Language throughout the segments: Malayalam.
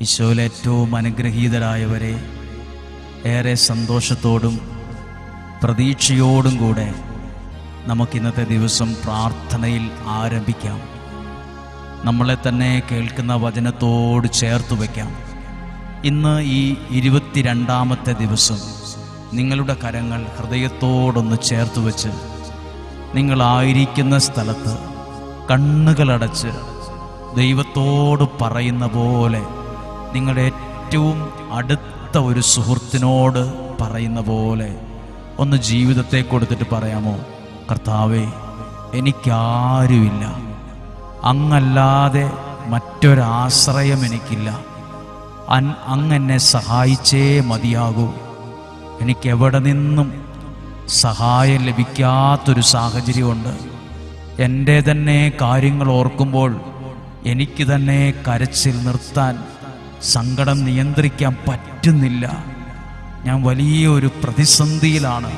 ഈശോയിൽ ഏറ്റവും അനുഗ്രഹീതരായവരെ ഏറെ സന്തോഷത്തോടും പ്രതീക്ഷയോടും കൂടെ നമുക്കിന്നത്തെ ദിവസം പ്രാർത്ഥനയിൽ ആരംഭിക്കാം. നമ്മളെ തന്നെ കേൾക്കുന്ന വചനത്തോട് ചേർത്ത് വയ്ക്കാം ഇന്ന് ഈ ഇരുപത്തിരണ്ടാമത്തെ ദിവസം നിങ്ങളുടെ കരങ്ങൾ ഹൃദയത്തോടൊന്ന് ചേർത്ത് വച്ച് നിങ്ങളായിരിക്കുന്ന സ്ഥലത്ത് കണ്ണുകളടച്ച് ദൈവത്തോട് പറയുന്ന പോലെ നിങ്ങളുടെ ഏറ്റവും അടുത്ത ഒരു സുഹൃത്തിനോട് പറയുന്ന പോലെ ഒന്ന് ജീവിതത്തെ കൊടുത്തിട്ട് പറയാമോ? കർത്താവേ എനിക്കാരുമില്ല. അങ്ങല്ലാതെ മറ്റൊരാശ്രയം എനിക്കില്ല. അൻ അങ്ങെന്നെ സഹായിച്ചേ മതിയാകൂ. എനിക്കെവിടെ നിന്നും സഹായം ലഭിക്കാത്തൊരു സാഹചര്യമുണ്ട്. എന്റെ തന്നെ കാര്യങ്ങൾ ഓർക്കുമ്പോൾ എനിക്ക് തന്നെ കരച്ചിൽ നിർത്താൻ സങ്കടം നിയന്ത്രിക്കാൻ പറ്റുന്നില്ല. ഞാൻ വലിയ ഒരു പ്രതിസന്ധിയിലാണ്.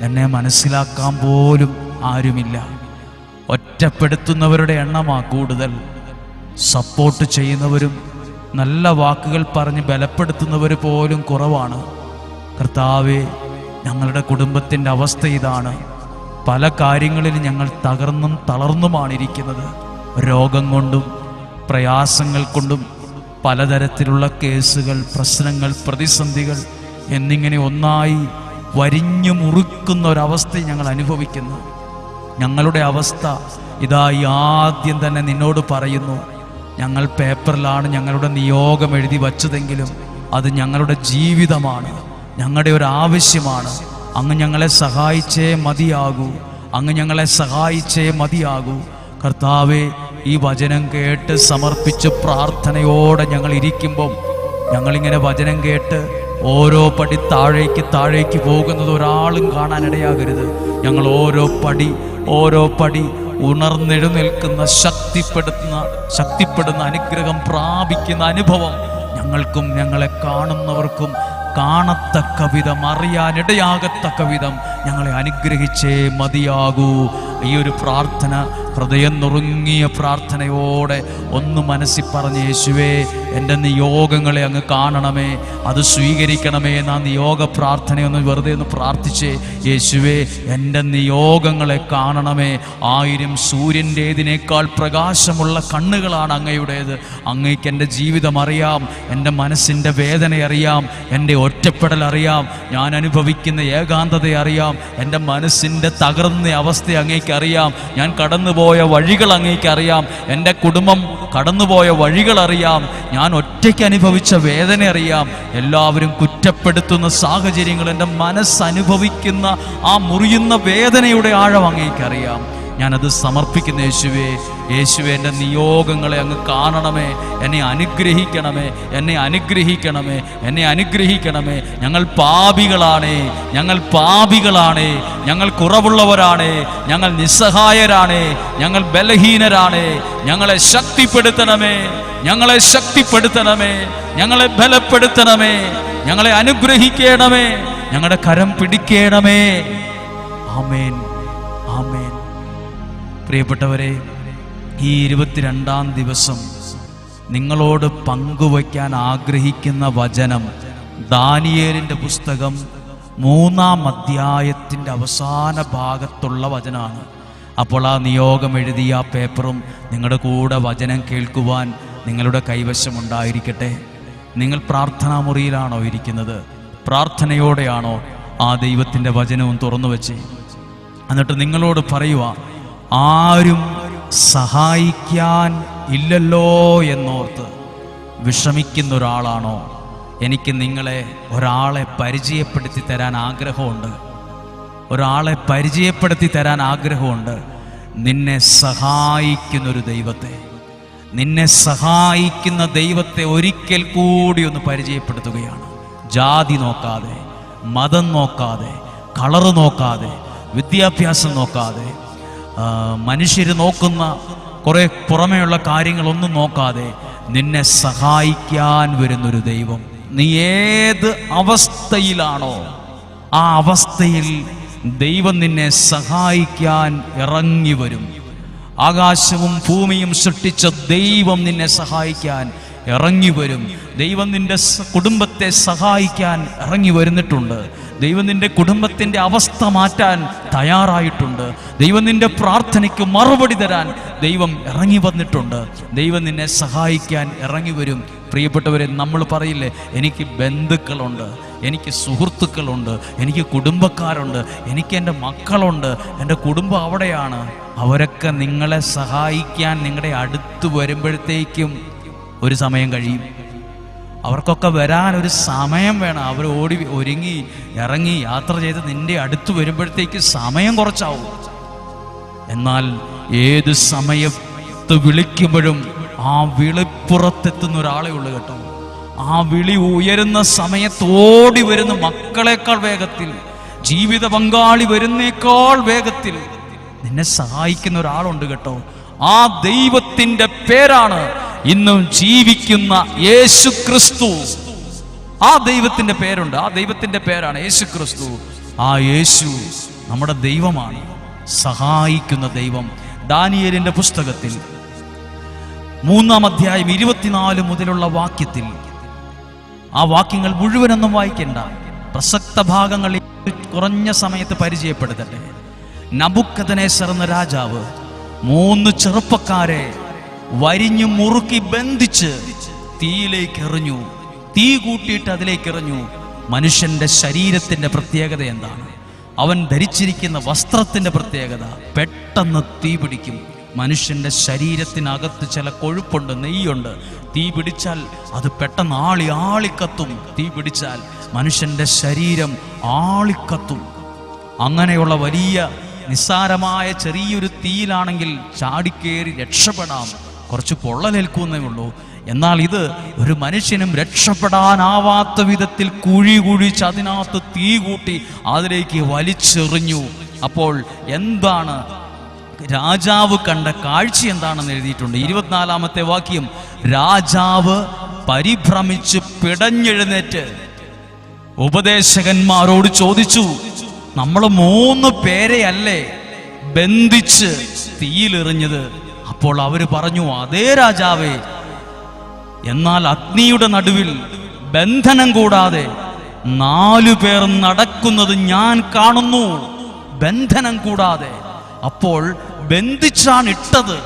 എന്നെ മനസ്സിലാക്കാൻ പോലും ആരുമില്ല. ഒറ്റപ്പെടുത്തുന്നവരുടെ എണ്ണമാ കൂടുതൽ. സപ്പോർട്ട് ചെയ്യുന്നവരും നല്ല വാക്കുകൾ പറഞ്ഞ് ബലപ്പെടുത്തുന്നവർ പോലും കുറവാണ്. കർത്താവെ ഞങ്ങളുടെ കുടുംബത്തിന്റെ അവസ്ഥ ഇതാണ്. പല കാര്യങ്ങളിലും ഞങ്ങൾ തകർന്നും തളർന്നുമാണ് ഇരിക്കുന്നത് രോഗം കൊണ്ടും പ്രയാസങ്ങൾ കൊണ്ടും പലതരത്തിലുള്ള കേസുകൾ പ്രശ്നങ്ങൾ പ്രതിസന്ധികൾ എന്നിങ്ങനെ ഒന്നായി വരിഞ്ഞു മുറുക്കുന്ന ഒരവസ്ഥ ഞങ്ങൾ അനുഭവിക്കുന്നു. ഞങ്ങളുടെ അവസ്ഥ ഇതാ ആദ്യം തന്നെ നിന്നോട് പറയുന്നു ഞങ്ങൾ പേപ്പറിലാണ് ഞങ്ങളുടെ നിയോഗം എഴുതി വച്ചതെങ്കിലും അത് ഞങ്ങളുടെ ജീവിതമാണ് ഞങ്ങളുടെ ഒരു ആവശ്യമാണ്. അങ്ങ് ഞങ്ങളെ സഹായിച്ചേ മതിയാകൂ അങ്ങ് ഞങ്ങളെ സഹായിച്ചേ മതിയാകൂ. കർത്താവെ ഈ വചനം കേട്ട് സമർപ്പിച്ച് പ്രാർത്ഥനയോടെ ഞങ്ങൾ ഇരിക്കുമ്പം ഞങ്ങളിങ്ങനെ വചനം കേട്ട് ഓരോ പടി താഴേക്ക് താഴേക്ക് പോകുന്നത് ഒരാളും കാണാനിടയാകരുത്. ഞങ്ങൾ ഓരോ പടി ഓരോ പടി ഉണർന്നെഴുന്നേൽക്കുന്ന ശക്തിപ്പെടുത്തുന്ന ശക്തിപ്പെടുന്ന അനുഗ്രഹം പ്രാപിക്കുന്ന അനുഭവം ഞങ്ങൾക്കും ഞങ്ങളെ കാണുന്നവർക്കും കാണത്തക്ക വിധം അറിയാനിടയാകത്തക്ക വിധം ഞങ്ങളെ അനുഗ്രഹിച്ചേ മതിയാകൂ. ഈ ഒരു പ്രാർത്ഥന ഹൃദയം നുറുങ്ങിയ പ്രാർത്ഥനയോടെ ഒന്ന് മനസ്സിൽ പറഞ്ഞ് യേശുവേ എന്റെ നിയോഗങ്ങളെ അങ്ങ് കാണണമേ അത് സ്വീകരിക്കണമേ എന്നാ നിയോഗ പ്രാർത്ഥനയൊന്ന് വെറുതെ ഒന്ന് പ്രാർത്ഥിച്ചേ യേശുവേ എന്റെ നിയോഗങ്ങളെ കാണണമേ ആയിരം സൂര്യന്റേതിനേക്കാൾ പ്രകാശമുള്ള കണ്ണുകളാണ് അങ്ങയുടേത് അങ്ങയ്ക്ക് എന്റെ ജീവിതം അറിയാം എന്റെ മനസ്സിന്റെ വേദന അറിയാം എന്റെ ഒറ്റപ്പെടൽ അറിയാം ഞാൻ അനുഭവിക്കുന്ന ഏകാന്തത അറിയാം എന്റെ മനസ്സിന്റെ തകർന്ന അവസ്ഥ അങ്ങേക്ക് അറിയാം ഞാൻ കടന്നുപോയ വഴികൾ അങ്ങേക്ക് അറിയാം എന്റെ കുടുംബം കടന്നുപോയ വഴികൾ അറിയാം. ഞാൻ ഒറ്റയ്ക്ക് അനുഭവിച്ച വേദന അറിയാം. എല്ലാവരും കുറ്റപ്പെടുത്തുന്ന സാഹചര്യങ്ങൾ എന്റെ മനസ്സനുഭവിക്കുന്ന ആ മുറിയുന്ന വേദനയുടെ ആഴം അങ്ങേക്ക് അറിയാം ഞാനത് സമർപ്പിക്കുന്ന യേശുവേ യേശുവെ എന്റെ നിയോഗങ്ങളെ അങ്ങ് കാണണമേ എന്നെ അനുഗ്രഹിക്കണമേ എന്നെ അനുഗ്രഹിക്കണമേ എന്നെ അനുഗ്രഹിക്കണമേ. ഞങ്ങൾ പാപികളാണേ ഞങ്ങൾ പാപികളാണേ ഞങ്ങൾ കുറവുള്ളവരാണേ ഞങ്ങൾ നിസ്സഹായരാണേ ഞങ്ങൾ ബലഹീനരാണേ. ഞങ്ങളെ ശക്തിപ്പെടുത്തണമേ ഞങ്ങളെ ശക്തിപ്പെടുത്തണമേ ഞങ്ങളെ ബലപ്പെടുത്തണമേ ഞങ്ങളെ അനുഗ്രഹിക്കണമേ ഞങ്ങളുടെ കരം പിടിക്കണമേ. ആമേൻ ആമേൻ. പ്രിയപ്പെട്ടവരെ ഈ ഇരുപത്തിരണ്ടാം ദിവസം നിങ്ങളോട് പങ്കുവയ്ക്കാൻ ആഗ്രഹിക്കുന്ന വചനം ദാനിയേലിന്റെ പുസ്തകം മൂന്നാം അധ്യായത്തിന്റെ അവസാന ഭാഗത്തുള്ള വചനമാണ്. അപ്പോൾ ആ നിയോഗം എഴുതിയ ആ പേപ്പറും നിങ്ങളുടെ കൂടെ വചനം കേൾക്കുവാൻ നിങ്ങളുടെ കൈവശമുണ്ടായിരിക്കട്ടെ നിങ്ങൾ പ്രാർത്ഥനാ മുറിയിലാണോ ഇരിക്കുന്നത്? പ്രാർത്ഥനയോടെയാണോ ആ ദൈവത്തിന്റെ വചനവും തുറന്നു വെച്ച് എന്നിട്ട് നിങ്ങളോട് പറയുക ആരും സഹായിക്കാൻ ഇല്ലല്ലോ എന്നോർത്ത് വിഷമിക്കുന്ന ഒരാളാണോ എനിക്ക് നിങ്ങളെ ഒരാളെ പരിചയപ്പെടുത്തി തരാൻ ആഗ്രഹമുണ്ട്. ഒരാളെ പരിചയപ്പെടുത്തി തരാൻ ആഗ്രഹമുണ്ട്. നിന്നെ സഹായിക്കുന്നൊരു ദൈവത്തെ. നിന്നെ സഹായിക്കുന്ന ദൈവത്തെ ഒരിക്കൽ കൂടി ഒന്ന് പരിചയപ്പെടുത്തുകയാണ്. ജാതി നോക്കാതെ മതം നോക്കാതെ കളറ് നോക്കാതെ വിദ്യാഭ്യാസം നോക്കാതെ മനുഷ്യർ നോക്കുന്ന കുറെ പുറമെയുള്ള കാര്യങ്ങളൊന്നും നോക്കാതെ നിന്നെ സഹായിക്കാൻ വരുന്നൊരു ദൈവം. നീ ഏത് അവസ്ഥയിലാണോ ആ അവസ്ഥയിൽ ദൈവം നിന്നെ സഹായിക്കാൻ ഇറങ്ങി വരും. ആകാശവും ഭൂമിയും സൃഷ്ടിച്ച ദൈവം നിന്നെ സഹായിക്കാൻ ഇറങ്ങി വരും ദൈവം നിന്റെ കുടുംബത്തെ സഹായിക്കാൻ ഇറങ്ങി വരുന്നിട്ടുണ്ട് ദൈവം നിന്റെ കുടുംബത്തിന്റെ അവസ്ഥ മാറ്റാൻ തയ്യാറായിട്ടുണ്ട്. ദൈവം നിന്റെ പ്രാർത്ഥനയ്ക്ക് മറുപടി തരാൻ ദൈവം ഇറങ്ങി വന്നിട്ടുണ്ട് ദൈവം നിന്നെ സഹായിക്കാൻ ഇറങ്ങി വരും പ്രിയപ്പെട്ടവരെ നമ്മൾ പറയില്ലേ എനിക്ക് ബന്ധുക്കളുണ്ട് എനിക്ക് സുഹൃത്തുക്കളുണ്ട് എനിക്ക് കുടുംബക്കാരുണ്ട് എനിക്ക് എന്റെ മക്കളുണ്ട് എന്റെ കുടുംബം അവിടെയാണ്. അവരൊക്കെ നിങ്ങളെ സഹായിക്കാൻ നിങ്ങളുടെ അടുത്ത് വരുമ്പോഴത്തേക്കും ഒരു സമയം കഴിയും. അവർക്കൊക്കെ വരാൻ ഒരു സമയം വേണം. അവർ ഓടി ഒരുങ്ങി ഇറങ്ങി യാത്ര ചെയ്ത് നിന്റെ അടുത്ത് വരുമ്പോഴത്തേക്ക് സമയം കുറച്ചാവും. എന്നാൽ ഏത് സമയത്ത് വിളിക്കുമ്പോഴും ആ വിളിപ്പുറത്തെത്തുന്ന ഒരാളെ ഉള്ളു കേട്ടോ. ആ വിളി ഉയരുന്ന സമയത്തോടി വരുന്ന മക്കളെക്കാൾ വേഗത്തിൽ ജീവിത പങ്കാളി വരുന്നേക്കാൾ വേഗത്തിൽ നിന്നെ സഹായിക്കുന്ന ഒരാളുണ്ട് കേട്ടോ. ആ ദൈവത്തിന്റെ പേരാണ് ഇന്നും ജീവിക്കുന്ന യേശു ക്രിസ്തു. ആ ദൈവത്തിന്റെ പേരുണ്ട്. ആ ദൈവത്തിന്റെ പേരാണ് യേശു ക്രിസ്തു. ആ യേശു നമ്മുടെ ദൈവമാണ്. സഹായിക്കുന്ന ദൈവം. ദാനിയേലിന്റെ പുസ്തകത്തിൽ മൂന്നാം അധ്യായം ഇരുപത്തിനാല് മുതലുള്ള വാക്യത്തിൽ ആ വാക്യങ്ങൾ മുഴുവനൊന്നും വായിക്കേണ്ട. പ്രസക്ത ഭാഗങ്ങൾ കുറഞ്ഞ സമയത്ത് പരിചയപ്പെടുത്തട്ടെ. നബുക്കതനേസർ എന്ന രാജാവ് മൂന്ന് ചെറുപ്പക്കാരെ വരിഞ്ഞു മുറുക്കി ബന്ധിച്ച് തീയിലേക്ക് എറിഞ്ഞു തീ കൂട്ടിയിട്ട് അതിലേക്ക് എറിഞ്ഞു മനുഷ്യന്റെ ശരീരത്തിന്റെ പ്രത്യേകത എന്താണ്? അവൻ ധരിച്ചിരിക്കുന്ന വസ്ത്രത്തിന്റെ പ്രത്യേകത. പെട്ടെന്ന് തീ പിടിക്കും. മനുഷ്യന്റെ ശരീരത്തിനകത്ത് ചില കൊഴുപ്പുണ്ട് നെയ്യുണ്ട്. തീ പിടിച്ചാൽ അത് പെട്ടെന്ന് ആളി ആളിക്കത്തും. തീ പിടിച്ചാൽ മനുഷ്യന്റെ ശരീരം ആളിക്കത്തും. അങ്ങനെയുള്ള വലിയ നിസ്സാരമായ ചെറിയൊരു തീയിലാണെങ്കിൽ ചാടിക്കേറി രക്ഷപ്പെടാം. കുറച്ച് പൊള്ളലേൽക്കുന്നേ ഉള്ളൂ. എന്നാൽ ഇത് ഒരു മനുഷ്യനും രക്ഷപ്പെടാനാവാത്ത വിധത്തിൽ കുഴി കുഴിച്ച് അതിനകത്ത് തീ കൂട്ടി അതിലേക്ക് വലിച്ചെറിഞ്ഞു. അപ്പോൾ എന്താണ്? രാജാവ് കണ്ട കാഴ്ച എന്താണെന്ന് എഴുതിയിട്ടുണ്ട്. ഇരുപത്തിനാലാമത്തെ വാക്യം രാജാവ് പരിഭ്രമിച്ച് പിടഞ്ഞെഴുന്നേറ്റ്. ഉപദേശകന്മാരോട് ചോദിച്ചു നമ്മൾ മൂന്ന് പേരെയല്ലേ ബന്ധിച്ച് തീയിലെറിഞ്ഞത്? അപ്പോൾ അവർ പറഞ്ഞു അതേ രാജാവേ എന്നാൽ അഗ്നിയുടെ നടുവിൽ ബന്ധനം കൂടാതെ നാലു പേർ നടക്കുന്നത് ഞാൻ കാണുന്നു. ബന്ധനം കൂടാതെ. അപ്പോൾ ബന്ധിച്ചാണ് ഇട്ടത്.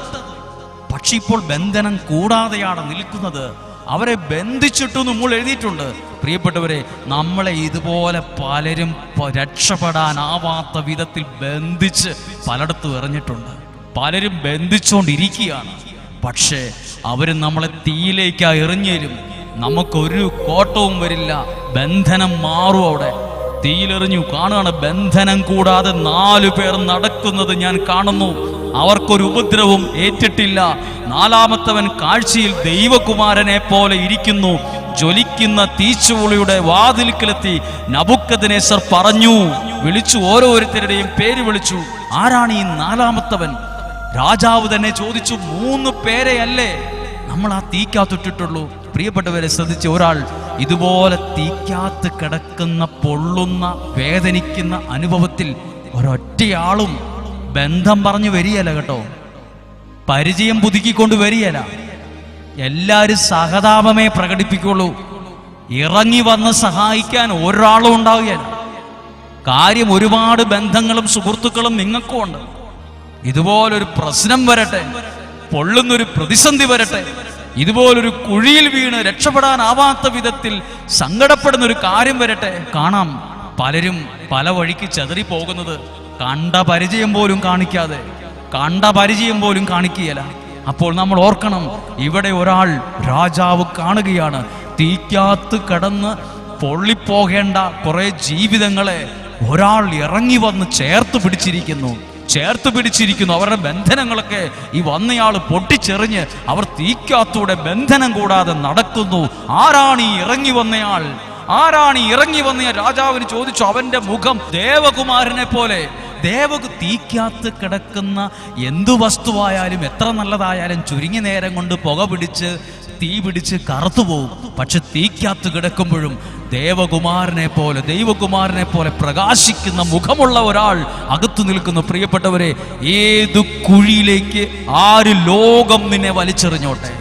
പക്ഷെ ഇപ്പോൾ ബന്ധനം കൂടാതെയാണ് നിൽക്കുന്നത്. അവരെ ബന്ധിച്ചിട്ടു നമ്മൾ എഴുതിയിട്ടുണ്ട്. പ്രിയപ്പെട്ടവരെ നമ്മളെ ഇതുപോലെ പലരും രക്ഷപ്പെടാനാവാത്ത വിധത്തിൽ ബന്ധിച്ച് പലയിടത്തും എറിഞ്ഞിട്ടുണ്ട്. പലരും ബന്ധിച്ചുകൊണ്ടിരിക്കുകയാണ് പക്ഷേ അവർ നമ്മളെ തീയിലേക്കാ എറിഞ്ഞേരും. നമുക്കൊരു കോട്ടവും വരില്ല. ബന്ധനം മാറും അവിടെ. തീയിലെറിഞ്ഞു. കാണുകയാണ് ബന്ധനം കൂടാതെ നാലു പേർ നടക്കുന്നത് ഞാൻ കാണുന്നു. അവർക്കൊരു ഉപദ്രവം ഏറ്റിട്ടില്ല. നാലാമത്തവൻ കാഴ്ചയിൽ ദൈവകുമാരനെ പോലെ ഇരിക്കുന്നു. ജ്വലിക്കുന്ന തീച്ചുപുളിയുടെ വാതിൽക്കലെത്തി നബുക്കദിനേസർ പറഞ്ഞു. വിളിച്ചു ഓരോരുത്തരുടെയും പേര് വിളിച്ചു. ആരാണ് ഈ നാലാമത്തവൻ? രാജാവ് തന്നെ ചോദിച്ചു മൂന്ന് പേരെയല്ലേ? നമ്മൾ ആ തീക്കകത്തിട്ടിട്ടുള്ളൂ പ്രിയപ്പെട്ടവരെ ശ്രദ്ധിച്ച ഒരാൾ ഇതുപോലെ തീക്കാത്ത് കിടക്കുന്ന പൊള്ളുന്ന വേദനിക്കുന്ന അനുഭവത്തിൽ ഒരൊറ്റയാളും ബന്ധം പറഞ്ഞു വരികയല്ല കേട്ടോ. പരിചയം പുതുക്കിക്കൊണ്ട് വരികയല്ല. എല്ലാവരും സഹതാപമേ പ്രകടിപ്പിക്കുള്ളൂ. ഇറങ്ങി വന്ന് സഹായിക്കാൻ ഒരാളും ഉണ്ടാവുകയല്ല. കാര്യം ഒരുപാട് ബന്ധങ്ങളും സുഹൃത്തുക്കളും നിങ്ങൾക്കും ഉണ്ട്. ഇതുപോലൊരു പ്രശ്നം വരട്ടെ പൊള്ളുന്നൊരു പ്രതിസന്ധി വരട്ടെ ഇതുപോലൊരു കുഴിയിൽ വീണ് രക്ഷപ്പെടാനാവാത്ത വിധത്തിൽ സങ്കടപ്പെടുന്ന ഒരു കാര്യം വരട്ടെ. കാണാം പലരും പല വഴിക്ക് ചെതറി പോകുന്നത് കണ്ട പരിചയം പോലും കാണിക്കാതെ കണ്ട പരിചയം പോലും കാണിക്കുകയില്ല. അപ്പോൾ നമ്മൾ ഓർക്കണം ഇവിടെ ഒരാൾ രാജാവ് കാണുകയാണ്. തീക്കാത്ത് കടന്ന് പൊള്ളിപ്പോകേണ്ട കുറെ ജീവിതങ്ങളെ ഒരാൾ ഇറങ്ങി വന്ന് ചേർത്ത് പിടിച്ചിരിക്കുന്നു. ചേർത്ത് പിടിച്ചിരിക്കുന്നു. അവരുടെ ബന്ധനങ്ങളൊക്കെ ഈ വന്നയാൾ പൊട്ടിച്ചെറിഞ്ഞ് അവർ തീക്കാത്തൂടെ ബന്ധനം കൂടാതെ നടക്കുന്നു. ആരാണ് ഈ ഇറങ്ങി വന്നയാൾ? ആരാണ് ഇറങ്ങി വന്ന രാജാവിന് ചോദിച്ചു അവന്റെ മുഖം ദേവകുമാരനെ പോലെ. ദേവ തീക്കാത്ത് കിടക്കുന്ന എന്തു വസ്തുവായാലും എത്ര നല്ലതായാലും ചുരുങ്ങിയ നേരം കൊണ്ട് പുക പിടിച്ച് തീ പിടിച്ച് കറുത്തു പോകും പക്ഷെ തീക്കാത്ത് കിടക്കുമ്പോഴും ദേവകുമാരനെ പോലെ ദൈവകുമാരനെ പോലെ പ്രകാശിക്കുന്ന മുഖമുള്ള ഒരാൾ അകത്തു നിൽക്കുന്ന. പ്രിയപ്പെട്ടവരെ ഏത് കുഴിയിലേക്ക് ആര് ലോകം നിന്നെ വലിച്ചെറിഞ്ഞോട്ടെ?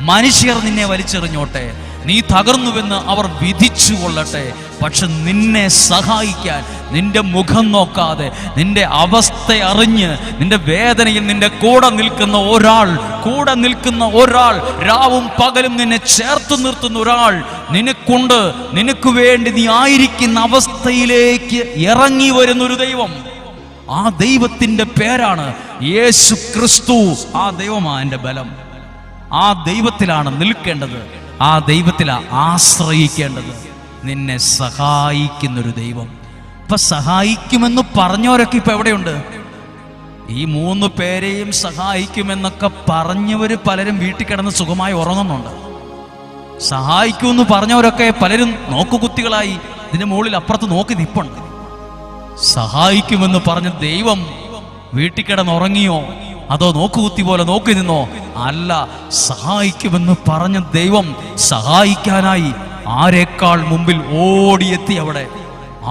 മനുഷ്യർ നിന്നെ വലിച്ചെറിഞ്ഞോട്ടെ? നീ തകർന്നുവെന്ന് അവർ വിധിച്ചു കൊള്ളട്ടെ. പക്ഷെ നിന്നെ സഹായിക്കാൻ നിന്റെ മുഖം നോക്കാതെ നിന്റെ അവസ്ഥ അറിഞ്ഞ് നിന്റെ വേദനയിൽ നിന്റെ കൂടെ നിൽക്കുന്ന ഒരാൾ കൂടെ നിൽക്കുന്ന ഒരാൾ രാവും പകലും നിന്നെ ചേർത്ത് നിർത്തുന്ന ഒരാൾ നിനക്കുണ്ട്. നിനക്ക് വേണ്ടി നീ ആയിരിക്കുന്ന അവസ്ഥയിലേക്ക് ഇറങ്ങി വരുന്ന ഒരു ദൈവം. ആ ദൈവത്തിന്റെ പേരാണ് യേശു ക്രിസ്തു. ആ ദൈവമാ എന്റെ ബലം. ആ ദൈവത്തിലാണ് നിൽക്കേണ്ടത്. ആ ദൈവത്തിലാണ് ആശ്രയിക്കേണ്ടത്. നിന്നെ സഹായിക്കുന്നൊരു ദൈവം. ഇപ്പൊ സഹായിക്കുമെന്ന് പറഞ്ഞവരൊക്കെ ഇപ്പൊ എവിടെയുണ്ട്? ഈ മൂന്ന് പേരെയും സഹായിക്കുമെന്നൊക്കെ പറഞ്ഞവര് പലരും വീട്ടിൽ കിടന്ന് സുഖമായി ഉറങ്ങുന്നുണ്ട്. സഹായിക്കുമെന്ന് പറഞ്ഞവരൊക്കെ പലരും നോക്കുകുത്തികളായി ഇതിന് മുകളിൽ അപ്പുറത്ത് നോക്കി നിപ്പുണ്ട്. സഹായിക്കുമെന്ന് പറഞ്ഞ ദൈവം വീട്ടിൽ കിടന്നുറങ്ങിയോ? അതോ നോക്കുകുത്തി പോലെ നോക്കി നിന്നോ? അല്ല സഹായിക്കുമെന്ന് പറഞ്ഞ ദൈവം സഹായിക്കാനായി ആരേക്കാൾ മുമ്പിൽ ഓടിയെത്തി അവിടെ?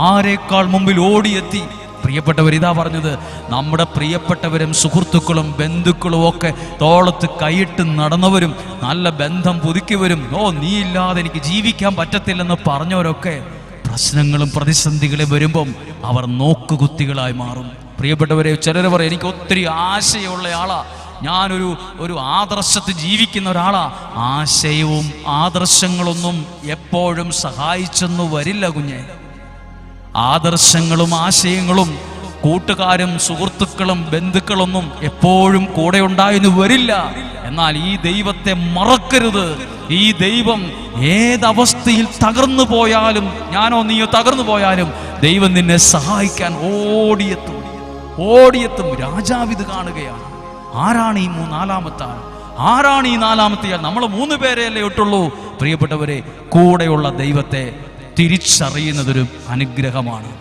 ആരേക്കാൾ മുമ്പിൽ ഓടിയെത്തി? പ്രിയപ്പെട്ടവർ ഇതാ പറഞ്ഞത് നമ്മുടെ പ്രിയപ്പെട്ടവരും സുഹൃത്തുക്കളും ബന്ധുക്കളും ഒക്കെ തോളത്ത് കൈയിട്ട് നടന്നവരും നല്ല ബന്ധം പുതുക്കിയവരും ഓ നീ ഇല്ലാതെ എനിക്ക് ജീവിക്കാൻ പറ്റത്തില്ലെന്ന് പറഞ്ഞവരൊക്കെ പ്രശ്നങ്ങളും പ്രതിസന്ധികളും വരുമ്പം അവർ നോക്കുകുത്തികളായി മാറും. പ്രിയപ്പെട്ടവരെ ചിലർ പറയും എനിക്ക് ഒത്തിരി ആശയമുള്ള ആളാ. ഞാനൊരു ഒരു ആദർശത്തിൽ ജീവിക്കുന്ന ഒരാളാ. ആശയവും ആദർശങ്ങളൊന്നും എപ്പോഴും സഹായിച്ചെന്ന് വരില്ല കുഞ്ഞെ. ആദർശങ്ങളും ആശയങ്ങളും കൂട്ടുകാരും സുഹൃത്തുക്കളും ബന്ധുക്കളൊന്നും എപ്പോഴും കൂടെ ഉണ്ടായെന്ന് വരില്ല. എന്നാൽ ഈ ദൈവത്തെ മറക്കരുത്. ഈ ദൈവം ഏതവസ്ഥയിൽ തകർന്നു പോയാലും ഞാനോ നീയോ തകർന്നു പോയാലും ദൈവം നിന്നെ സഹായിക്കാൻ ഓടിയെത്തും. ഓടിയെത്തും രാജാവ് ഇത് കാണുകയാണ്. ആരാണ് ഈ നാലാമത്തെ ആൾ? ആരാണ് ഈ നാലാമത്തെ ആൾ? നമ്മൾ മൂന്ന് പേരെയല്ലേ ഇട്ടുള്ളൂ പ്രിയപ്പെട്ടവരെ കൂടെയുള്ള ദൈവത്തെ തിരിച്ചറിയുന്നതൊരു അനുഗ്രഹമാണ്.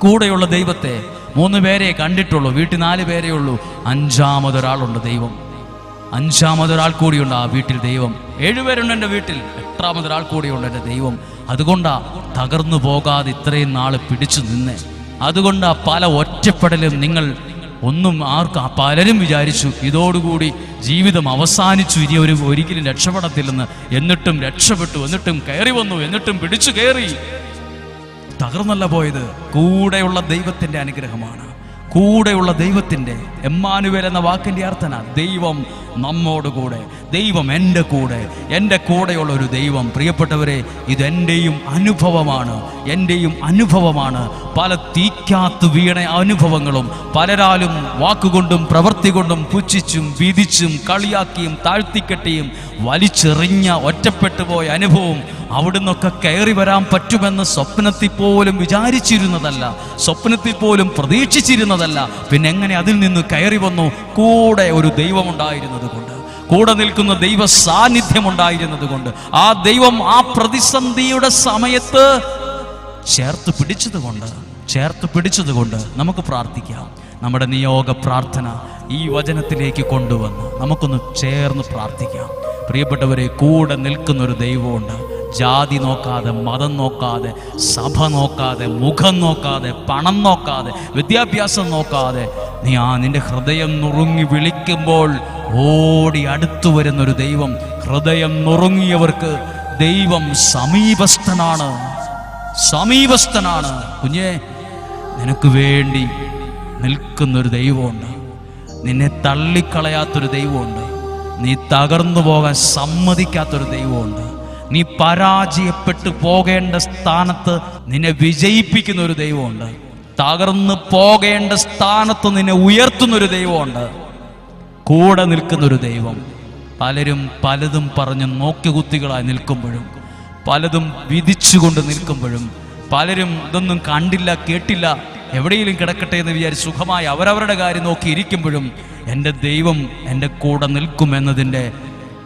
കൂടെയുള്ള ദൈവത്തെ മൂന്ന് പേരെ കണ്ടിട്ടുള്ളൂ. വീട്ടിൽ നാല് പേരേ ഉള്ളൂ. അഞ്ചാമതൊരാളുണ്ട് ദൈവം. അഞ്ചാമതൊരാൾ കൂടിയുണ്ട് ആ വീട്ടിൽ ദൈവം. ഏഴുപേരുണ്ട് എന്റെ വീട്ടിൽ. എട്ടാമതൊരാൾ കൂടിയുണ്ട് എന്റെ ദൈവം. അതുകൊണ്ടാ തകർന്നു പോകാതെ ഇത്രയും നാൾ പിടിച്ചു നിന്നേ. അതുകൊണ്ടാ പല ഒറ്റപ്പെടലും നിങ്ങൾ ഒന്നും ആർക്കും പലരും വിചാരിച്ചു. ഇതോടുകൂടി ജീവിതം അവസാനിച്ചു. ഇനി ഒരു ഒരിക്കലും രക്ഷപ്പെടത്തില്ലെന്ന്. എന്നിട്ടും രക്ഷപ്പെട്ടു എന്നിട്ടും കയറി വന്നു എന്നിട്ടും പിടിച്ചു കയറി. തകർന്നല്ല പോയത്. കൂടെയുള്ള ദൈവത്തിന്റെ അനുഗ്രഹമാണ്. കൂടെയുള്ള ദൈവത്തിന്റെ എമ്മാനുവേൽ എന്ന വാക്കിന്റെ അർത്ഥന ദൈവം നമ്മോട് കൂടെ ദൈവം എന്റെ കൂടെ. എന്റെ കൂടെയുള്ള ഒരു ദൈവം. പ്രിയപ്പെട്ടവരെ ഇതെന്റെയും അനുഭവമാണ്. എന്റെയും അനുഭവമാണ്. പല തീക്കാത്ത് വീണ അനുഭവങ്ങളും പലരാലും വാക്കുകൊണ്ടും പ്രവൃത്തി കൊണ്ടും പുച്ഛിച്ചും വിധിച്ചും കളിയാക്കിയും താഴ്ത്തിക്കെട്ടിയും വലിച്ചെറിഞ്ഞ ഒറ്റപ്പെട്ടു പോയ അനുഭവം അവിടുന്നൊക്കെ കയറി വരാൻ പറ്റുമെന്ന് സ്വപ്നത്തിൽ പോലും വിചാരിച്ചിരുന്നതല്ല. സ്വപ്നത്തിൽ പോലും പ്രതീക്ഷിച്ചിരുന്നതല്ല. പിന്നെ എങ്ങനെ അതിൽ നിന്ന് കയറി വന്നു? കൂടെ ഒരു ദൈവമുണ്ടായിരുന്നത് കൊണ്ട്. കൂടെ നിൽക്കുന്ന ദൈവ സാന്നിധ്യം ഉണ്ടായിരുന്നത് കൊണ്ട് ആ ദൈവം ആ പ്രതിസന്ധിയുടെ സമയത്ത് ചേർത്ത് പിടിച്ചതുകൊണ്ട് ചേർത്ത് പിടിച്ചതുകൊണ്ട് നമുക്ക് പ്രാർത്ഥിക്കാം. നമ്മുടെ നിയോഗ പ്രാർത്ഥന ഈ വചനത്തിലേക്ക് കൊണ്ടുവന്ന് നമുക്കൊന്ന് ചേർന്ന് പ്രാർത്ഥിക്കാം. പ്രിയപ്പെട്ടവരെ കൂടെ നിൽക്കുന്നൊരു ദൈവമുണ്ട്. ജാതി നോക്കാതെ മതം നോക്കാതെ സഭ നോക്കാതെ മുഖം നോക്കാതെ പണം നോക്കാതെ വിദ്യാഭ്യാസം നോക്കാതെ നീ ആ നിന്റെ ഹൃദയം നുറുങ്ങി വിളിക്കുമ്പോൾ ഓടി അടുത്തു വരുന്നൊരു ദൈവം ഹൃദയം നുറുങ്ങിയവർക്ക് ദൈവം സമീപസ്ഥനാണ്. സമീപസ്ഥനാണ്. കുഞ്ഞേ നിനക്ക് വേണ്ടി നിൽക്കുന്നൊരു ദൈവമുണ്ട്. നിന്നെ തള്ളിക്കളയാത്തൊരു ദൈവമുണ്ട്. നീ തകർന്നു പോകാൻ സമ്മതിക്കാത്തൊരു ദൈവമുണ്ട്. നീ പരാജയപ്പെട്ടു പോകേണ്ട സ്ഥാനത്ത് നിന്നെ വിജയിപ്പിക്കുന്ന ഒരു ദൈവമുണ്ട്. തകർന്നു പോകേണ്ട സ്ഥാനത്ത് നിന്നെ ഉയർത്തുന്ന ഒരു ദൈവമുണ്ട്. കൂടെ നിൽക്കുന്ന ഒരു ദൈവം. പലരും പലതും പറഞ്ഞ് നോക്കുകുത്തികളായി നിൽക്കുമ്പോഴും പലതും വിധിച്ചുകൊണ്ട് നിൽക്കുമ്പോഴും പലരും ഇതൊന്നും കണ്ടില്ല കേട്ടില്ല എവിടെയെങ്കിലും കിടക്കട്ടെ എന്ന് വിചാരിച്ച് സുഖമായി അവരവരുടെ കാര്യം നോക്കി ഇരിക്കുമ്പോഴും എന്റെ ദൈവം എന്റെ കൂടെ നിൽക്കുമെന്നതിന്റെ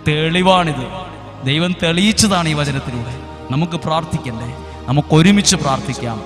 തെളിവാണിത്. ദൈവം തെളിയിച്ചതാണ് ഈ വചനത്തിലൂടെ. നമുക്ക് പ്രാർത്ഥിക്കണ്ടേ? നമുക്ക് ഒരുമിച്ച് പ്രാർത്ഥിക്കാം.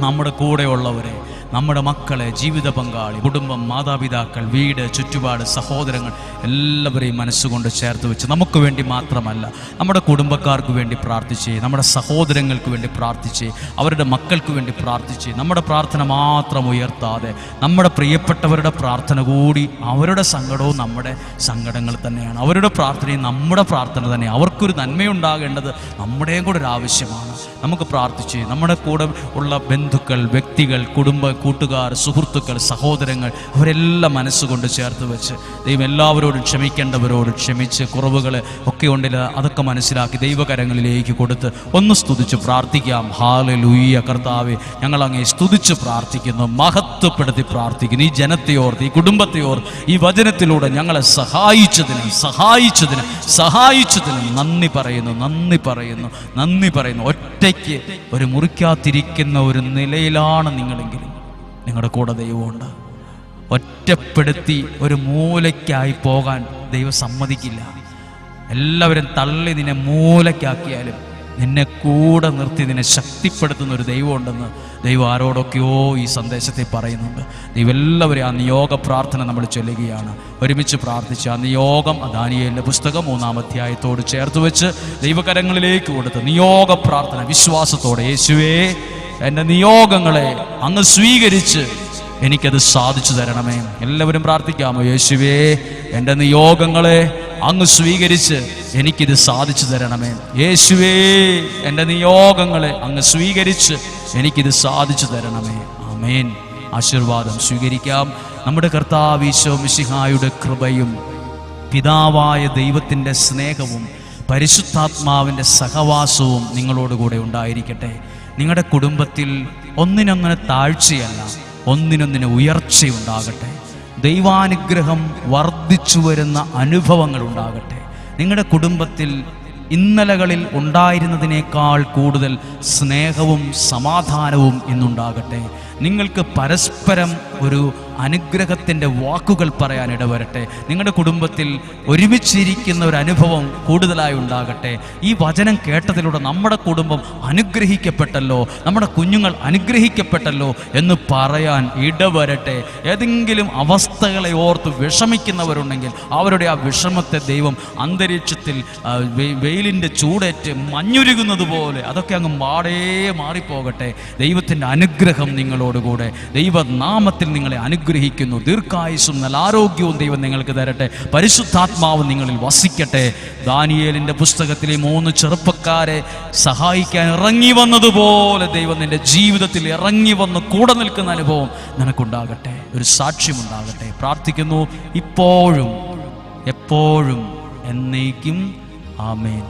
നമ്മുടെ കൂടെയുള്ളവരെ നമ്മുടെ മക്കളെ ജീവിത പങ്കാളി കുടുംബം മാതാപിതാക്കൾ വീട് ചുറ്റുപാട് സഹോദരങ്ങൾ എല്ലാവരെയും മനസ്സുകൊണ്ട് ചേർത്ത് വെച്ച് നമുക്ക് വേണ്ടി മാത്രമല്ല നമ്മുടെ കുടുംബക്കാർക്ക് വേണ്ടി പ്രാർത്ഥിച്ച് നമ്മുടെ സഹോദരങ്ങൾക്ക് വേണ്ടി പ്രാർത്ഥിച്ച് അവരുടെ മക്കൾക്ക് വേണ്ടി പ്രാർത്ഥിച്ച് നമ്മുടെ പ്രാർത്ഥന മാത്രം ഉയർത്താതെ നമ്മുടെ പ്രിയപ്പെട്ടവരുടെ പ്രാർത്ഥന കൂടി അവരുടെ സങ്കടവും നമ്മുടെ സങ്കടങ്ങൾ തന്നെയാണ്. അവരുടെ പ്രാർത്ഥനയും നമ്മുടെ പ്രാർത്ഥന തന്നെ. അവർക്കൊരു നന്മയുണ്ടാകേണ്ടത് നമ്മുടെയും കൂടെ ഒരു ആവശ്യമാണ്. നമുക്ക് പ്രാർത്ഥിച്ച് നമ്മുടെ കൂടെ ഉള്ള ബന്ധുക്കൾ വ്യക്തികൾ കുടുംബ കൂട്ടുകാർ സുഹൃത്തുക്കൾ സഹോദരങ്ങൾ അവരെല്ലാം മനസ്സുകൊണ്ട് ചേർത്ത് വെച്ച് ദൈവം എല്ലാവരോടും ക്ഷമിക്കേണ്ടവരോട് ക്ഷമിച്ച് കുറവുകൾ ഒക്കെ ഉണ്ടെങ്കിൽ അതൊക്കെ മനസ്സിലാക്കി ദൈവകരങ്ങളിലേക്ക് കൊടുത്ത് ഒന്ന് സ്തുതിച്ച് പ്രാർത്ഥിക്കാം. ഹാല ലൂയ്യ കർത്താവെ ഞങ്ങൾ സ്തുതിച്ച് പ്രാർത്ഥിക്കുന്നു. മഹത്വപ്പെടുത്തി പ്രാർത്ഥിക്കുന്നു. ഈ ജനത്തെ ഓർത്ത് ഈ കുടുംബത്തെ ഓർത്ത് ഈ വചനത്തിലൂടെ ഞങ്ങളെ സഹായിച്ചതിന് സഹായിച്ചതിന് സഹായിച്ചതിന് നന്ദി പറയുന്നു നന്ദി പറയുന്നു നന്ദി പറയുന്നു. ഒറ്റയ്ക്ക് ഒരു മുറിക്കാത്തിരിക്കുന്ന ഒരു നിലയിലാണ് നിങ്ങളെങ്കിലും. നിങ്ങളുടെ കൂടെ ദൈവമുണ്ട്. ഒറ്റപ്പെടുത്തി ഒരു മൂലയ്ക്കായി പോകാൻ ദൈവം സമ്മതിക്കില്ല. എല്ലാവരും തള്ളി നിന്നെ മൂലയ്ക്കാക്കിയാലും നിന്നെ കൂടെ നിർത്തി നിന്നെ ശക്തിപ്പെടുത്തുന്ന ഒരു ദൈവമുണ്ടെന്ന് ദൈവം ആരോടൊക്കെയോ ഈ സന്ദേശത്തെ പറയുന്നുണ്ട്. ദൈവം എല്ലാവരും ആ നിയോഗ പ്രാർത്ഥന നമ്മൾ ചൊല്ലുകയാണ്. ഒരുമിച്ച് പ്രാർത്ഥിച്ച് ആ നിയോഗം ദാനിയേലിന്റെ പുസ്തകം മൂന്നാം അധ്യായത്തോട് ചേർത്ത് വെച്ച് ദൈവകരങ്ങളിലേക്ക് കൊടുത്ത് നിയോഗ പ്രാർത്ഥന വിശ്വാസത്തോടെ യേശുവേ എന്റെ നിയോഗങ്ങളെ അങ്ങ് സ്വീകരിച്ച് എനിക്കത് സാധിച്ചു തരണമേ. എല്ലാവരും പ്രാർത്ഥിക്കാമോ? യേശുവേ എന്റെ നിയോഗങ്ങളെ അങ്ങ് സ്വീകരിച്ച് എനിക്കിത് സാധിച്ചു തരണമേ. യേശുവേ എന്റെ നിയോഗങ്ങളെ അങ്ങ് സ്വീകരിച്ച് എനിക്കിത് സാധിച്ചു തരണമേ. അമേൻ ആശീർവാദം സ്വീകരിക്കാം. നമ്മുടെ കർത്താവ് ഈശോ മിശിഹായുടെ കൃപയും പിതാവായ ദൈവത്തിന്റെ സ്നേഹവും പരിശുദ്ധാത്മാവിന്റെ സഹവാസവും നിങ്ങളോടുകൂടെ ഉണ്ടായിരിക്കട്ടെ. നിങ്ങളുടെ കുടുംബത്തിൽ ഒന്നിനൊന്നിന് താഴ്ചയല്ല ഒന്നിനൊന്നിന് ഉയർച്ചയുണ്ടാകട്ടെ. ദൈവാനുഗ്രഹം വർദ്ധിച്ചു വരുന്ന അനുഭവങ്ങൾ ഉണ്ടാകട്ടെ. നിങ്ങളുടെ കുടുംബത്തിൽ ഇന്നലകളിൽ ഉണ്ടായിരുന്നതിനേക്കാൾ കൂടുതൽ സ്നേഹവും സമാധാനവും ഇന്നുണ്ടാകട്ടെ. നിങ്ങൾക്ക് പരസ്പരം ഒരു അനുഗ്രഹത്തിന്റെ വാക്കുകൾ പറയാൻ ഇടവരട്ടെ നിങ്ങളുടെ കുടുംബത്തിൽ ഒരുമിച്ചിരിക്കുന്ന ഒരു അനുഭവം കൂടുതലായി ഉണ്ടാകട്ടെ. ഈ വചനം കേട്ടതിലൂടെ നമ്മുടെ കുടുംബം അനുഗ്രഹിക്കപ്പെട്ടല്ലോ നമ്മുടെ കുഞ്ഞുങ്ങൾ അനുഗ്രഹിക്കപ്പെട്ടല്ലോ എന്ന് പറയാൻ ഇടവരട്ടെ ഏതെങ്കിലും അവസ്ഥകളെ ഓർത്ത് വിഷമിക്കുന്നവരുണ്ടെങ്കിൽ അവരുടെ ആ വിഷമത്തെ ദൈവം അന്തരീക്ഷത്തിൽ വെയിലിന്റെ ചൂടേറ്റ് മഞ്ഞുരുകുന്നത് പോലെ അതൊക്കെ അങ്ങ് മാടേ മാറിപ്പോകട്ടെ. ദൈവത്തിന്റെ അനുഗ്രഹം നിങ്ങളോടുകൂടെ. ദൈവനാമത്തിൽ നിങ്ങളെ അനുഗ്രഹിക്കുന്നു. ദീർഘായുസും നല്ല ആരോഗ്യവും ദൈവം നിങ്ങൾക്ക് തരട്ടെ. പരിശുദ്ധാത്മാവ് നിങ്ങളിൽ വസിക്കട്ടെ. ദാനിയേലിന്റെ പുസ്തകത്തിലെ മൂന്ന് ചെറുപ്പക്കാരെ സഹായിക്കാൻ ഇറങ്ങി വന്നതുപോലെ ദൈവം നിന്റെ ജീവിതത്തിൽ ഇറങ്ങി വന്ന് കൂടെ നിൽക്കുന്ന അനുഭവം നിനക്കുണ്ടാകട്ടെ. ഒരു സാക്ഷ്യമുണ്ടാകട്ടെ. പ്രാർത്ഥിക്കുന്നു. ഇപ്പോഴും എപ്പോഴും എന്നേക്കും. ആമേൻ.